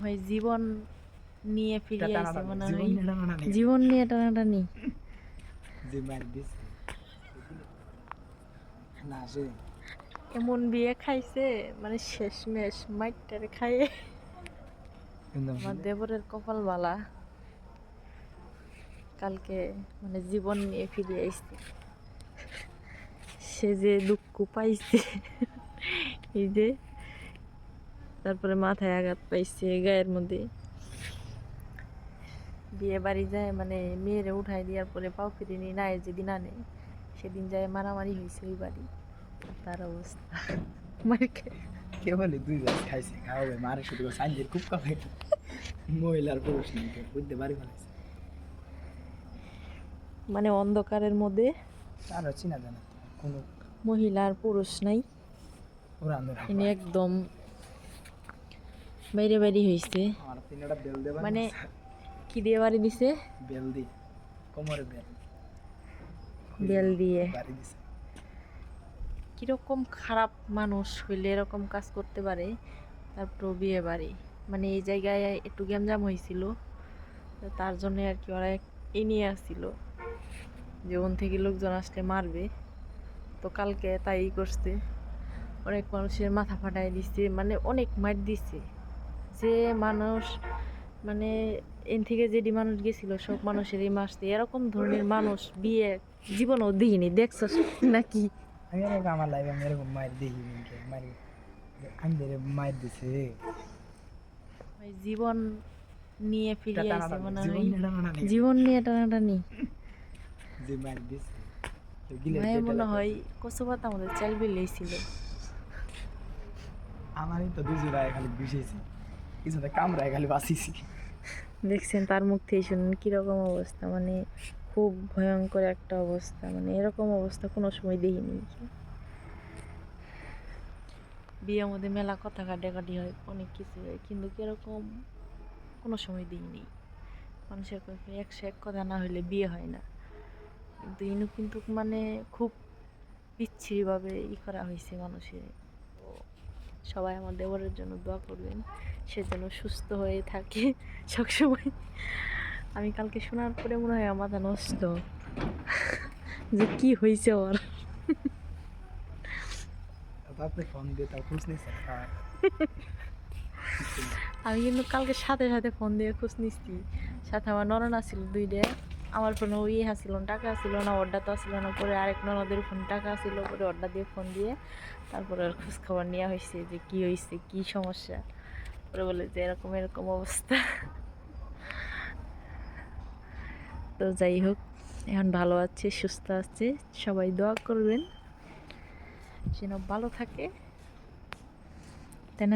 ভাই জীবন নিয়ে ফিরে আসছে মনে হয়। জীবন নিয়ে টানাটানি। এমন বিয়ে খাইছে মানে শেষ শেষমেশ মাইটারে খাইয়ে। আমার দেবরের কপাল বালা। কালকে মানে জীবন নিয়ে ফিরে আসছে সে যে দুঃখ পাইছে। এই যে তারপরে মাথায় আঘাত পাইছে গায়ের মধ্যে। বিয়ে বাড়ি যায় মানে মেয়েরে উঠাই দেওয়ার পরে পাও ফিরে নিয়ে নাই যেদিন আনে সেদিন যায় মারামারি হয়েছে ওই বাড়ি। তার অবস্থা। মার কে? বলে? দুই গাছ খাইছে খাওয়াবে মারে শুধু সাঞ্জের খুব কাপে মহিলার পুরুষ নেই বুঝতে পারি ফেলেছে মানে অন্ধকারের মধ্যে আরও চিনা জানা কোনো মহিলা আর পুরুষ নাই। ইনি একদম বাইরে বাইরে হয়েছে মানে কি দিয়ে বাড়ি দিছে? বেল দি কোমরে বেল। বেল দিয়ে। কীরকম খারাপ মানুষ হইলে এরকম কাজ করতে পারে তারপর বিয়ে বাড়ি। মানে এই জায়গায় একটু গ্যামজাম হয়েছিল তার জন্য আর কি ওরা এই নিয়ে আসছিল। যে ওন থেকে লোকজন আসলে মারবে। তো কালকে তাই করছে। অনেক মানুষের মাথা ফাটাই দিচ্ছে মানে অনেক মার দিচ্ছে যে মানুষ মানে এন থেকে যেটি মানুষ গেছিল সব মানুষেরই মারছে এরকম ধরনের মানুষ বিয়ে জীবনও দিইনি দেখছ নাকি? আমি এরকম আমার লাইফে আমি এরকম মায়ের দেখি আমি মায়ের দিছে। জীবন নিয়ে ফিরে আসে মনে জীবন হয়। জীবন নিয়ে টানাটানি। যে মায়ের মনে হয় কচু পাতা আমাদের চাল বিলেই ছিল আমারই তো জোড়ায় খালি বুঝেছি কিছুতে কামড়ায় খালি দেখছেন, তার মুখ থেকে শুনুন, কীরকম অবস্থা মানে খুব ভয়ঙ্কর একটা অবস্থা মানে এরকম অবস্থা কোনো সময় দেখিনি। বিয়ের মধ্যে মেলা কথা কাটাকাটি হয়, অনেক কিছু হয়, কিন্তু কীরকম কোনো সময় দিইনি। মানুষের একশো এক কথা না হলে বিয়ে হয় না। কিন্তু ইনু কিন্তু মানে খুব বিচ্ছিরিভাবে ই করা হয়েছে মানুষের। সবাই আমার দেবরের জন্য দোয়া করবেন। সে যেন সুস্থ হয়ে থাকে সবসময়। আমি কালকে শোনার পরে মনে হয় আমার নষ্ট। যে কি হয়েছে ওর আমি কিন্তু কালকে সাথে সাথে ফোন দিয়ে খোঁজ নিচ্ছি সাথে আমার নরন আসছিল দুইটা। আমার ফোনে ওই আসছিল টাকা আসছিল না, অর্ডার তো আসছিল না, পরে আরেক ননদের ফোন টাকা আসছিল পরে অর্ডার দিয়ে ফোন দিয়ে তারপরে ওর খোঁজ খবর নেওয়া হয়েছে যে কি হয়েছে, কি সমস্যা। পরে বলে যে এরকম এরকম অবস্থা। তো যাই হোক, এখন ভালো আছে, সুস্থ আছে, সবাই দোয়া করবেন। যেন ভালো থাকে। তাই।